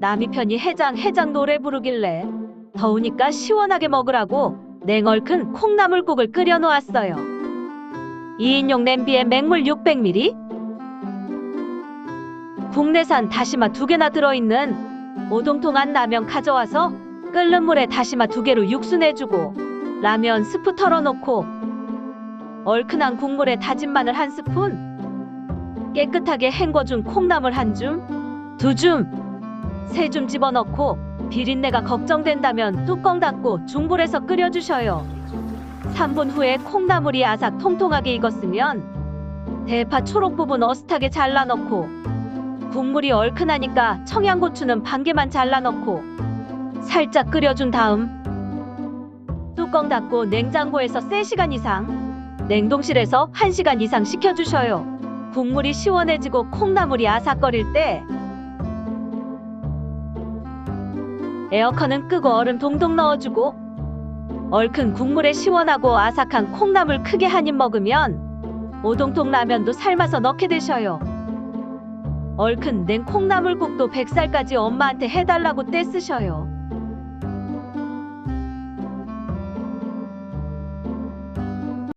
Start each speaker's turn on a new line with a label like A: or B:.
A: 남이 편히 해장 해장 노래 부르길래 더우니까 시원하게 먹으라고 냉얼큰 콩나물국을 끓여 놓았어요. 2인용 냄비에 맹물 600ml, 국내산 다시마 두 개나 들어있는 오동통한 라면 가져와서 끓는 물에 다시마 두 개로 육수 내주고 라면 스프 털어놓고 얼큰한 국물에 다진 마늘 한 스푼 깨끗하게 헹궈준 콩나물 한 줌, 두 줌, 세줌 집어넣고 비린내가 걱정된다면 뚜껑 닫고 중불에서 끓여주셔요. 3분 후에 콩나물이 아삭 통통하게 익었으면 대파 초록 부분 어슷하게 잘라 넣고 국물이 얼큰하니까 청양고추는 반 개만 잘라 넣고 살짝 끓여준 다음 뚜껑 닫고 냉장고에서 3시간 이상 냉동실에서 1시간 이상 식혀주셔요. 국물이 시원해지고 콩나물이 아삭거릴 때 에어컨은 끄고 얼음 동동 넣어주고 얼큰 국물에 시원하고 아삭한 콩나물 크게 한 입 먹으면 오동통 라면도 삶아서 넣게 되셔요. 얼큰 냉 콩나물국도 100살까지 엄마한테 해달라고 떼쓰셔요.